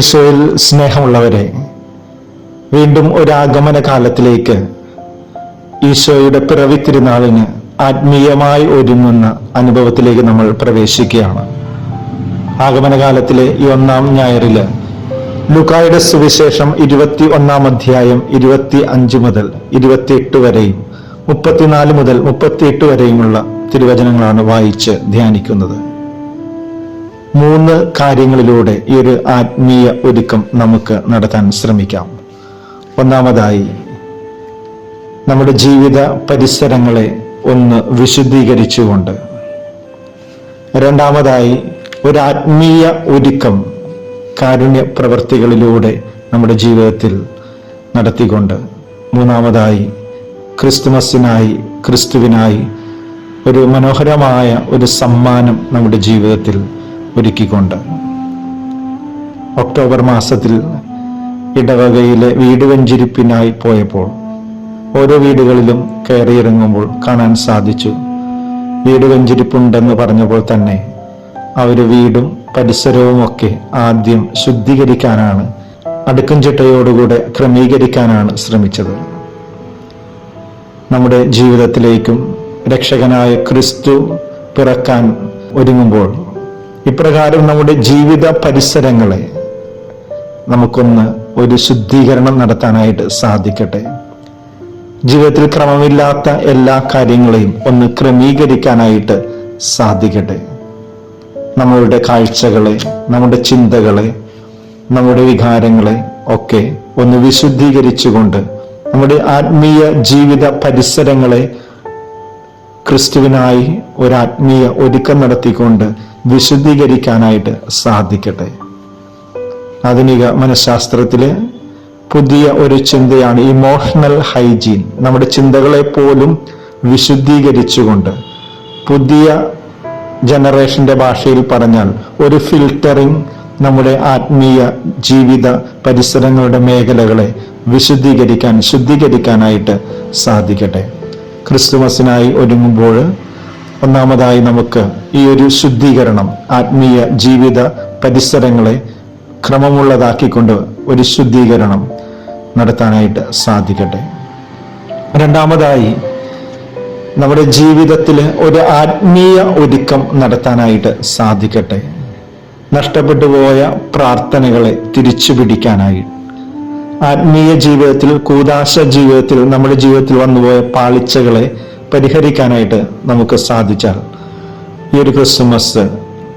ഈശോയിൽ സ്നേഹമുള്ളവരെ വീണ്ടും ഒരു ആഗമന കാലത്തിലേക്ക് ഈശോയുടെ പിറവി തിരുനാളിന് ആത്മീയമായി ഒരുങ്ങുന്ന അനുഭവത്തിലേക്ക് നമ്മൾ പ്രവേശിക്കുകയാണ്. ആഗമനകാലത്തിലെ ഈ ഒന്നാം ഞായറിൽ ലുക്കായുടെ സുവിശേഷം ഇരുപത്തി ഒന്നാം അധ്യായം ഇരുപത്തി അഞ്ച് മുതൽ ഇരുപത്തിയെട്ട് വരെയും മുപ്പത്തിനാല് മുതൽ മുപ്പത്തിയെട്ട് വരെയുമുള്ള തിരുവചനങ്ങളാണ് വായിച്ച് ധ്യാനിക്കുന്നത്. മൂന്ന് കാര്യങ്ങളിലൂടെ ഈ ഒരു ആത്മീയ ഒരുക്കം നമുക്ക് നടത്താൻ ശ്രമിക്കാം. ഒന്നാമതായി നമ്മുടെ ജീവിത പരിസരങ്ങളെ ഒന്ന് വിശുദ്ധീകരിച്ചുകൊണ്ട്. രണ്ടാമതായി ഒരു ആത്മീയ ഒരുക്കം കാരുണ്യ പ്രവൃത്തികളിലൂടെ നമ്മുടെ ജീവിതത്തിൽ നടത്തിക്കൊണ്ട്. മൂന്നാമതായി ക്രിസ്തുമസിനായി ക്രിസ്തുവിനായി ഒരു മനോഹരമായ ഒരു സമ്മാനം നമ്മുടെ ജീവിതത്തിൽ ഒരുക്കിക്കൊണ്ട്. ഒക്ടോബർ മാസത്തിൽ ഇടവകയിലെ വീട് വെഞ്ചിരിപ്പിനായി പോയപ്പോൾ ഓരോ വീടുകളിലും കയറിയിറങ്ങുമ്പോൾ കാണാൻ സാധിച്ചു. വീട് വെഞ്ചിരിപ്പുണ്ടെന്ന് പറഞ്ഞപ്പോൾ തന്നെ അവർ വീടും പരിസരവും ഒക്കെ ആദ്യം ശുദ്ധീകരിക്കാനാണ് അടുക്കും ചിട്ടയോടുകൂടെ ക്രമീകരിക്കാനാണ് ശ്രമിച്ചത്. നമ്മുടെ ജീവിതത്തിലേക്കും രക്ഷകനായ ക്രിസ്തു പിറക്കാൻ ഒരുങ്ങുമ്പോൾ ഇപ്രകാരം നമ്മുടെ ജീവിത പരിസരങ്ങളെ നമുക്കൊന്ന് ഒരു ശുദ്ധീകരണം നടത്താനായിട്ട് സാധിക്കട്ടെ. ജീവിതത്തിൽ ക്രമമില്ലാത്ത എല്ലാ കാര്യങ്ങളെയും ഒന്ന് ക്രമീകരിക്കാനായിട്ട് സാധിക്കട്ടെ. നമ്മളുടെ കാഴ്ചകളെ നമ്മുടെ ചിന്തകളെ നമ്മുടെ വികാരങ്ങളെ ഒക്കെ ഒന്ന് വിശുദ്ധീകരിച്ചുകൊണ്ട് നമ്മുടെ ആത്മീയ ജീവിത പരിസരങ്ങളെ ക്രിസ്തുവിനായി ഒരു ആത്മീയ ഒരുക്കം നടത്തിക്കൊണ്ട് വിശദീകരിക്കാനായിട്ട് സാധിക്കട്ടെ. ആധുനിക മനഃശാസ്ത്രത്തിലെ പുതിയ ഒരു ചിന്തയാണ് ഇമോഷണൽ ഹൈജീൻ നമ്മുടെ ചിന്തകളെ പോലും വിശുദ്ധീകരിച്ചുകൊണ്ട് പുതിയ ജനറേഷന്റെ ഭാഷയിൽ പറഞ്ഞാൽ ഒരു ഫിൽറ്ററിംഗ് നമ്മുടെ ആത്മീയ ജീവിത പരിസരങ്ങളുടെ മേഖലകളെ വിശുദ്ധീകരിക്കാൻ ശുദ്ധീകരിക്കാനായിട്ട് സാധിക്കട്ടെ. ക്രിസ്തുമസിനായി ഒരുങ്ങുമ്പോൾ ഒന്നാമതായി നമുക്ക് ഈ ഒരു ശുദ്ധീകരണം ആത്മീയ ജീവിത പരിസരങ്ങളെ ക്രമമുള്ളതാക്കിക്കൊണ്ട് ഒരു ശുദ്ധീകരണം നടത്താനായിട്ട് സാധിക്കട്ടെ. രണ്ടാമതായി നമ്മുടെ ജീവിതത്തിൽ ഒരു ആത്മീയ ഒരുക്കം നടത്താനായിട്ട് സാധിക്കട്ടെ. നഷ്ടപ്പെട്ടു പോയ പ്രാർത്ഥനകളെ തിരിച്ചു പിടിക്കാനായി ആത്മീയ ജീവിതത്തിൽ കൂതാശ ജീവിതത്തിൽ നമ്മുടെ ജീവിതത്തിൽ വന്നുപോയ പാളിച്ചകളെ പരിഹരിക്കാനായിട്ട് നമുക്ക് സാധിച്ചാൽ ഈ ഒരു ക്രിസ്തുമസ്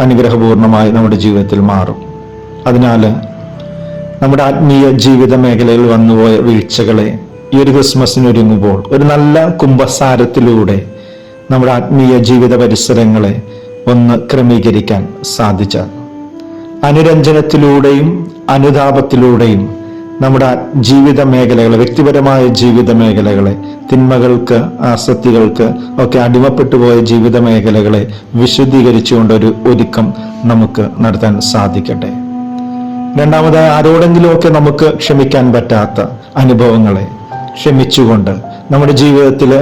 അനുഗ്രഹപൂർണമായി നമ്മുടെ ജീവിതത്തിൽ മാറും. അതിനാൽ നമ്മുടെ ആത്മീയ ജീവിത മേഖലയിൽ വന്നുപോയ വീഴ്ചകളെ ഈ ഒരു ക്രിസ്മസിന് ഒരുങ്ങുമ്പോൾ ഒരു നല്ല കുംഭസാരത്തിലൂടെ നമ്മുടെ ആത്മീയ ജീവിത പരിസരങ്ങളെ ഒന്ന് ക്രമീകരിക്കാൻ സാധിച്ചാൽ അനുരഞ്ജനത്തിലൂടെയും അനുതാപത്തിലൂടെയും നമ്മുടെ ജീവിത മേഖലകളെ വ്യക്തിപരമായ ജീവിത മേഖലകളെ തിന്മകൾക്ക് ആസക്തികൾക്ക് ഒക്കെ അടിമപ്പെട്ടു പോയ ജീവിത മേഖലകളെ വിശുദ്ധീകരിച്ചുകൊണ്ട് ഒരു ഒരുക്കം നമുക്ക് നടത്താൻ സാധിക്കട്ടെ. രണ്ടാമതായി ആരോടെങ്കിലുമൊക്കെ നമുക്ക് ക്ഷമിക്കാൻ പറ്റാത്ത അനുഭവങ്ങളെ ക്ഷമിച്ചുകൊണ്ട് നമ്മുടെ ജീവിതത്തിൽ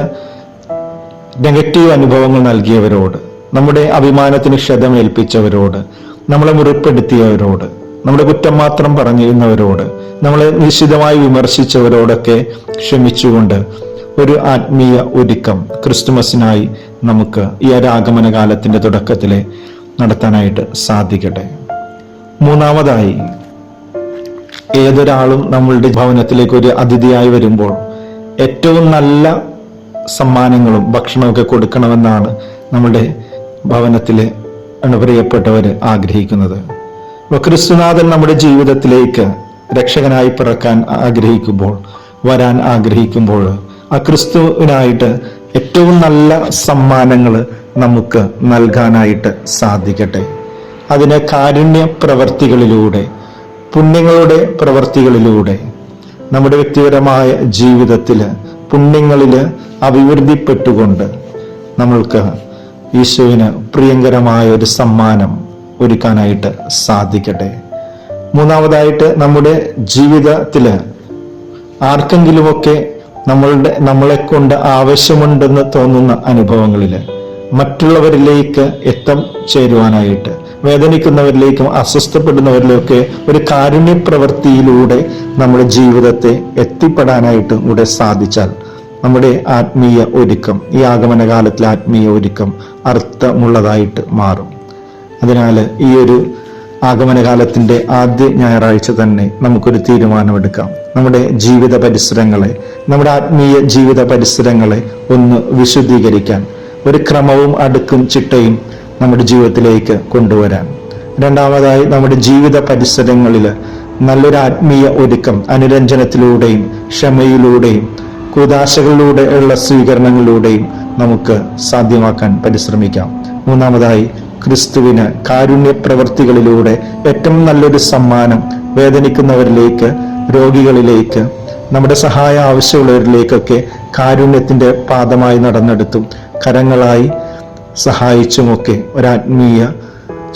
നെഗറ്റീവ് അനുഭവങ്ങൾ നൽകിയവരോട് നമ്മുടെ അഭിമാനത്തിന് ക്ഷതമേൽപ്പിച്ചവരോട് നമ്മളെ മുറിപ്പെടുത്തിയവരോട് നമ്മുടെ കുറ്റം മാത്രം പറഞ്ഞിരുന്നവരോട് നമ്മളെ നിശ്ചിതമായി വിമർശിച്ചവരോടൊക്കെ ക്ഷമിച്ചുകൊണ്ട് ഒരു ആത്മീയ ഒരുക്കം ക്രിസ്തുമസിനായി നമുക്ക് ഈ ഒരു ആഗമന കാലത്തിന്റെ തുടക്കത്തിലെ നടത്താനായിട്ട് സാധിക്കട്ടെ. മൂന്നാമതായി ഏതൊരാളും നമ്മളുടെ ഭവനത്തിലേക്ക് ഒരു അതിഥിയായി വരുമ്പോൾ ഏറ്റവും നല്ല സമ്മാനങ്ങളും ഭക്ഷണമൊക്കെ കൊടുക്കണമെന്നാണ് നമ്മുടെ ഭവനത്തിലെ പ്രിയപ്പെട്ടവർ ആഗ്രഹിക്കുന്നത്. ക്രിസ്തുനാഥൻ നമ്മുടെ ജീവിതത്തിലേക്ക് രക്ഷകനായി പിറക്കാൻ ആഗ്രഹിക്കുമ്പോൾ വരാൻ ആഗ്രഹിക്കുമ്പോൾ ആ ക്രിസ്തുവിനായിട്ട് ഏറ്റവും നല്ല സമ്മാനങ്ങൾ നമുക്ക് നൽകാനായിട്ട് സാധിക്കട്ടെ. അതിനെ കാരുണ്യ പ്രവർത്തികളിലൂടെ പുണ്യങ്ങളുടെ പ്രവർത്തികളിലൂടെ നമ്മുടെ വ്യക്തിപരമായ ജീവിതത്തിൽ പുണ്യങ്ങളിൽ അഭിവൃദ്ധിപ്പെട്ടുകൊണ്ട് നമ്മൾക്ക് ഈശോവിന് പ്രിയങ്കരമായ ഒരു സമ്മാനം ഒരുക്കാനായിട്ട് സാധിക്കട്ടെ. മൂന്നാമതായിട്ട് നമ്മുടെ ജീവിതത്തിൽ ആർക്കെങ്കിലുമൊക്കെ നമ്മളുടെ നമ്മളെ കൊണ്ട് ആവശ്യമുണ്ടെന്ന് തോന്നുന്ന അനുഭവങ്ങളിൽ മറ്റുള്ളവരിലേക്ക് എത്തം ചേരുവാനായിട്ട് വേദനിക്കുന്നവരിലേക്കും അസ്വസ്ഥപ്പെടുന്നവരിലേക്ക് ഒരു കാരുണ്യ പ്രവൃത്തിയിലൂടെ നമ്മുടെ ജീവിതത്തെ എത്തിപ്പെടാനായിട്ട് ഇവിടെ സാധിച്ചാൽ നമ്മുടെ ആത്മീയ ഒരുക്കം ഈ ആഗമന കാലത്തിലെ ആത്മീയ ഒരുക്കം അർത്ഥമുള്ളതായിട്ട് മാറും. അതിനാൽ ഈ ഒരു ആഗമനകാലത്തിന്റെ ആദ്യ ഞായറാഴ്ച തന്നെ നമുക്കൊരു തീരുമാനമെടുക്കാം. നമ്മുടെ ജീവിത പരിസരങ്ങളെ നമ്മുടെ ആത്മീയ ജീവിത പരിസരങ്ങളെ ഒന്ന് വിശുദ്ധീകരിക്കാൻ ഒരു ക്രമവും അടുക്കും ചിട്ടയും നമ്മുടെ ജീവിതത്തിലേക്ക് കൊണ്ടുവരാൻ. രണ്ടാമതായി നമ്മുടെ ജീവിത പരിസരങ്ങളിൽ നല്ലൊരു ആത്മീയ ഒരുക്കം അനുരഞ്ജനത്തിലൂടെയും ക്ഷമയിലൂടെയും കൂതാശകളിലൂടെ ഉള്ള സ്വീകരണങ്ങളിലൂടെയും നമുക്ക് സാധ്യമാക്കാൻ പരിശ്രമിക്കാം. മൂന്നാമതായി ക്രിസ്തുവിന് കാരുണ്യ പ്രവർത്തികളിലൂടെ ഏറ്റവും നല്ലൊരു സമ്മാനം വേദനിക്കുന്നവരിലേക്ക് രോഗികളിലേക്ക് നമ്മുടെ സഹായ ആവശ്യമുള്ളവരിലേക്കൊക്കെ കാരുണ്യത്തിന്റെ പാദമായി നടന്നെടുത്തും. കരങ്ങളായി സഹായിച്ചുമൊക്കെ ഒരാത്മീയ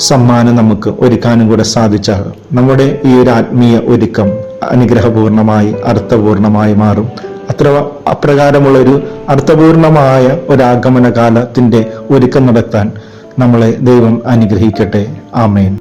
സമ്മാനം നമുക്ക് ഒരുക്കാനും കൂടെ സാധിച്ചാൽ നമ്മുടെ ഈ ഒരു ആത്മീയ ഒരുക്കം അനുഗ്രഹപൂർണമായി അർത്ഥപൂർണമായി മാറും. അത്ര അപ്രകാരമുള്ള ഒരു അർത്ഥപൂർണമായ ഒരു ആഗമന കാലത്തിന്റെ ഒരുക്കം നടത്താൻ നമ്മളെ ദൈവം അനുഗ്രഹിക്കട്ടെ. ആമേൻ.